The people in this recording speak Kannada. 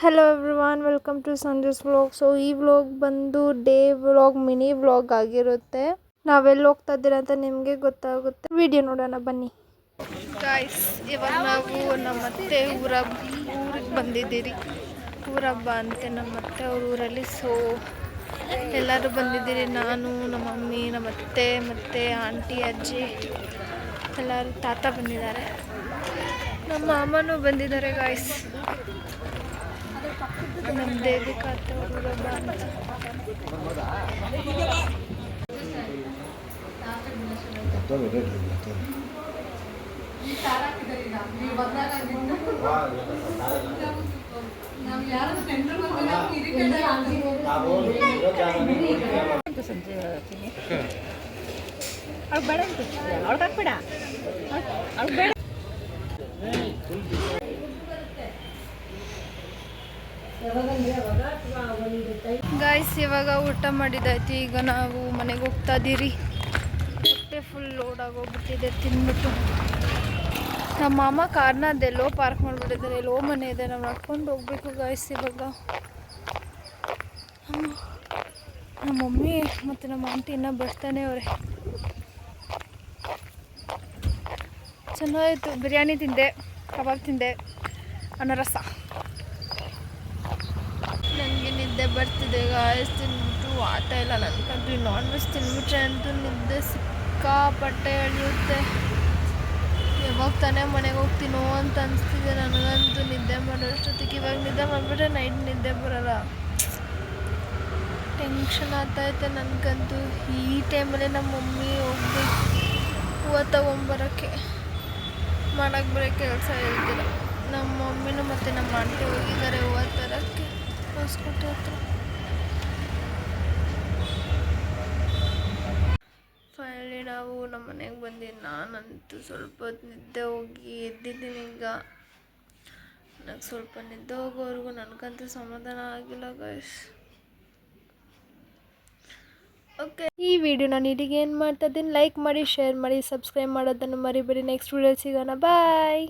Hello everyone welcome to ಸಂಜಸ್ vlog so ಈ ವ್ಲಾಗ್ ಬಂದು ಡೇ ವ್ಲಾಗ್ ಮಿನಿ ವ್ಲಾಗ್ ಆಗಿರುತ್ತೆ. ನಾವೆಲ್ಲಿ ಹೋಗ್ತಾ ಇದ್ದೀರಾ ಅಂತ ನಿಮಗೆ ಗೊತ್ತಾಗುತ್ತೆ. ವಿಡಿಯೋ ನೋಡೋಣ, ಬನ್ನಿ. ಗಾಯ್ಸ್ ಇವಾಗ ನಾವು ನಮ್ಮ ಅತ್ತೆ ಊರ, ಊರಿಗೆ ಬಂದಿದ್ದೀರಿ. ಊರಬ್ಬ ಅಂತೆ ನಮ್ಮ ಅತ್ತೆ ಅವ್ರ ಊರಲ್ಲಿ. ಸೊ ಎಲ್ಲರೂ ಬಂದಿದ್ದೀರಿ. ನಾನು, ನಮ್ಮ ಮಮ್ಮಿ, ನಮ್ಮ ಅತ್ತೆ, ಮತ್ತು ಆಂಟಿ ಅಜ್ಜಿ, ಎಲ್ಲರೂ ತಾತ ಬಂದಿದ್ದಾರೆ. ನಮ್ಮ ಮಾಮನೂ ಬಂದಿದ್ದಾರೆ ಗಾಯ್ಸ್ ನಮ್ಮ ದೇವಿಕಾ ಅತ್ತೆ ಅವ್ರ ಊರ ಹಬ್ಬ ಅಂತ ಅವ್ಳು ಬೇಡ ಅಂತ ಅವ್ಳಿಗೆ ಹಾಕ್ಬೇಡ ಅವ್ಳು ಬೇಡ ಗಾಯ್ಸ್ ಇವಾಗ ಊಟ ಮಾಡಿದಾಯ್ತು. ಈಗ ನಾವು ಮನೆಗೆ ಹೋಗ್ತಾ ಇದ್ದೀರಿ ಹೊಟ್ಟೆ ಫುಲ್ ಲೋಡ್ ಆಗೋಗ್ಬಿಟ್ಟಿದೆ ತಿಂದ್ಬಿಟ್ಟು ನಮ್ಮ ಮಾಮ ಕಾರ್ನ ಅದೆಲ್ಲೋ ಪಾರ್ಕ್ ಮಾಡಿಬಿಟ್ಟಿದ್ದಾರೆ ಎಲ್ಲೋ ಮನೆ ಇದೆ. ನಾವು ನಡ್ಕೊಂಡು ಹೋಗ್ಬೇಕು ಗಾಯ್ಸ್ ಇವಾಗ. ನಮ್ಮ ಮಮ್ಮಿ ಮತ್ತು ನಮ್ಮ ಆಂಟಿ ಇನ್ನೂ ಬರ್ತಾನೆ ಅವರೇ. ಚೆನ್ನಾಗಿತ್ತು ಬಿರಿಯಾನಿ ತಿಂದೆ. ಕಬಾಬ್ ತಿಂದೆ. ಅನರಸ ನನಗೆ ನಿದ್ದೆ ಬರ್ತಿದೆ ಗಾಯಸ್ ತಿಂದ್ಬಿಟ್ಟು ಆಟ ಇಲ್ಲ. ನನ್ಗಂತೂ ನಾನ್ ವೆಜ್ ತಿಂದ್ಬಿಟ್ರೆ ಅಂತೂ ನಿದ್ದೆ ಸಿಕ್ಕಾಪಟ್ಟೆ ಎಳೆಯುತ್ತೆ. ಯಾವಾಗ ತಾನೇ ಮನೆಗೆ ಹೋಗ್ತೀನೋ ಅಂತ ಅನಿಸ್ತಿದೆ ನನಗಂತೂ ನಿದ್ದೆ ಮಾಡೋಷ್ಟೊತ್ತಿಗೆ ಇವಾಗ ನಿದ್ದೆ ಮಾಡಿಬಿಟ್ರೆ ನೈಟ್ ನಿದ್ದೆ ಬರಲ್ಲ. ಟೆನ್ಷನ್ ಆಗ್ತೈತೆ ನನಗಂತೂ. ಈ ಟೈಮಲ್ಲಿ ನಮ್ಮ ಮಮ್ಮಿ ಹೋಗ್ಬೇಕು ಹೂವು ತೊಗೊಂಬರೋಕ್ಕೆ ಮಾಡೋಕ್ಕೆ ಬರೋ ಕೆಲಸ ಹೇಳ್ತಿಲ್ಲ. ನಮ್ಮ ಮಮ್ಮಿನೂ ಮತ್ತು ನಮ್ಮ ಆಂಟಿ ಹೋಗಿದ್ದಾರೆ ಹೊಸಕೋಟೆ ಹತ್ರ ಫೈನಲಿ ನಾವು ನಮ್ಮ ಮನೆಗೆ ಬಂದು ನಾನಂತೂ ಸ್ವಲ್ಪ ನಿದ್ದೆ ಹೋಗಿ ಎದ್ದಿದ್ದೀನಿ ಈಗ. ನನಗೆ ಸ್ವಲ್ಪ ನಿದ್ದೆ ಹೋಗೋವರೆಗೂ ನನಗಂತೂ ಸಮಾಧಾನ ಆಗಿಲ್ಲ ಗೈಸ್ ಓಕೆ ಈ ವಿಡಿಯೋ ನಾನು ಇಲ್ಲಿಗೆ ಏನು ಮಾಡ್ತಾ ಇದ್ದೀನಿ. ಲೈಕ್ ಮಾಡಿ ಶೇರ್ ಮಾಡಿ ಸಬ್ಸ್ಕ್ರೈಬ್ ಮಾಡೋದನ್ನು ಮರಿಬೇಡಿ. ನೆಕ್ಸ್ಟ್ ವಿಡಿಯೋ ಸಿಗೋಣ. ಬಾಯ್